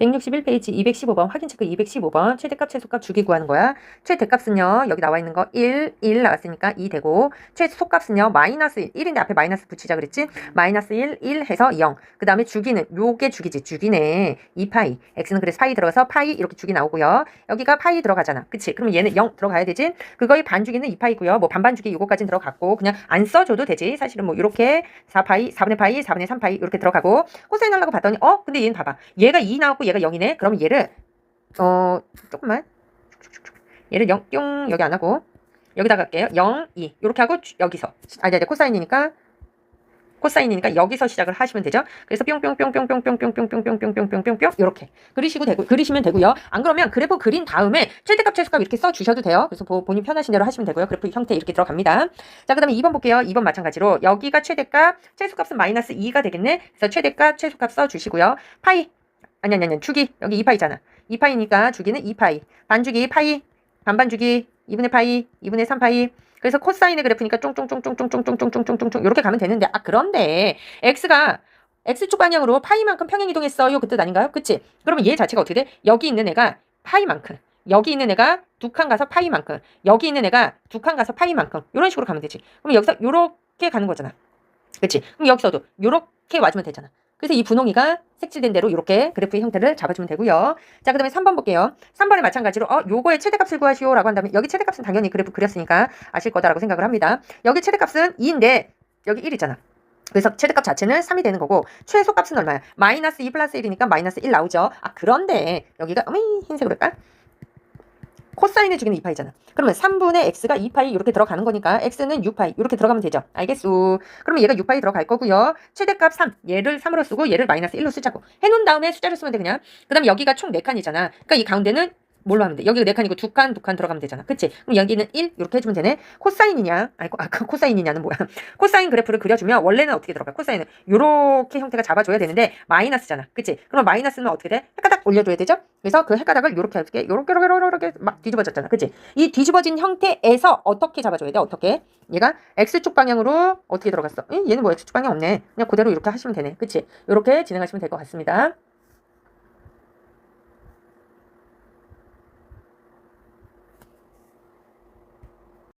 161페이지 215번 확인 체크 215번 최대값 최소값 주기 구하는 거야. 최대값은요. 여기 나와 있는 거 1, 1 나왔으니까 2 되고 최소값은요. 마이너스 1. 1인데 앞에 마이너스 붙이자 그랬지? 마이너스 1, 1 해서 0. 그 다음에 주기는 요게 주기지. 주기네. 2파이. x는 그래서 파이 들어가서 파이 이렇게 주기 나오고요. 여기가 파이 들어가잖아. 그치? 그럼 얘는 0 들어가야 되지? 그거의 반주기는 2파이고요. 뭐 반반 주기 요거까지는 들어갔고 그냥 안 써줘도 되지. 사실은 뭐 이렇게 4파이, 4분의 파이, 4분의 3파이 이렇게 들어가고 코사인 하려고 봤더니 어? 근데 얘는 봐봐. 얘가 2 나왔고 얘가 0이네. 그럼 얘를 어 조금만 얘를 0, 뿅 여기 안 하고 여기다 갈게요. 0, 2 이렇게 하고 주- 여기서 아니 아니 코사인이니까 코사인이니까 여기서 시작을 하시면 되죠. 그래서 뿅뿅뿅뿅뿅뿅뿅뿅뿅뿅뿅뿅뿅뿅 이렇게 그리시고 되고 그리시면 되고요. 안 그러면 그래프 그린 다음에 최대값 최소값 이렇게 써 주셔도 돼요. 그래서 보- 본인 편하신 대로 하시면 되고요. 그래프 형태 이렇게 들어갑니다. 자, 그다음에 2번 볼게요. 2번 마찬가지로 여기가 최대값 최소값은 마이너스 2가 되겠네. 그래서 최대값 최소값 써 주시고요. 파이 아니 아니 아니 주기. 여기 2파이잖아. 2파이니까 주기는 2파이. 반주기 파이. 반반주기 2분의 파이. 2분의 3파이. 그래서 코사인의 그래프니까 쫑쫑쫑쫑쫑쫑쫑쫑쫑쫑쫑쫑 이렇게 가면 되는데 아 그런데 x가 x축 방향으로 파이만큼 평행 이동했어요. 그 뜻 아닌가요? 그치? 그러면 얘 자체가 어떻게 돼? 여기 있는 애가 파이만큼. 여기 있는 애가 두 칸 가서 파이만큼. 여기 있는 애가 두 칸 가서 파이만큼. 이런 식으로 가면 되지. 그럼 여기서 요렇게 가는 거잖아. 그치? 그럼 여기서도 요렇게 와주면 되잖아 그래서 이 분홍이가 색칠된 대로 이렇게 그래프의 형태를 잡아주면 되고요. 자, 그 다음에 3번 볼게요. 3번에 마찬가지로 어, 요거의 최대값을 구하시오 라고 한다면 여기 최대값은 당연히 그래프 그렸으니까 아실 거다라고 생각을 합니다. 여기 최대값은 2인데 여기 1이잖아. 그래서 최대값 자체는 3이 되는 거고 최소값은 얼마야? 마이너스 2 플러스 1이니까 마이너스 1 나오죠. 아 그런데 여기가 어미 흰색으로 할까? 코사인의 주기는 2파이잖아. 그러면 3분의 x가 2파이 이렇게 들어가는 거니까 x는 6파이 이렇게 들어가면 되죠. 알겠소. 그러면 얘가 6파이 들어갈 거고요. 최대값 3 얘를 3으로 쓰고 얘를 마이너스 1로 쓰자고. 해놓은 다음에 숫자를 쓰면 돼 그냥. 그 다음에 여기가 총 4칸이잖아. 그러니까 이 가운데는 뭘로 하면 돼? 여기가 4칸이고 2칸, 2칸 들어가면 되잖아. 그치? 그럼 여기는 1 이렇게 해주면 되네. 코사인이냐? 아니, 코, 아, 그 코사인이냐는 뭐야? 코사인 그래프를 그려주면 원래는 어떻게 들어가? 코사인은 요렇게 형태가 잡아줘야 되는데 마이너스잖아. 그치? 그럼 마이너스는 어떻게 돼? 헷가닥 올려줘야 되죠? 그래서 그 헷가닥을 요렇게. 요렇게, 요렇게, 요렇게, 요렇게 막 뒤집어졌잖아. 그치? 이 뒤집어진 형태에서 어떻게 잡아줘야 돼? 어떻게? 얘가 X축 방향으로 어떻게 들어갔어? 응? 얘는 뭐 X축 방향 없네. 그냥 그대로 이렇게 하시면 되네. 그치? 요렇게 진행하시면 될 것 같습니다.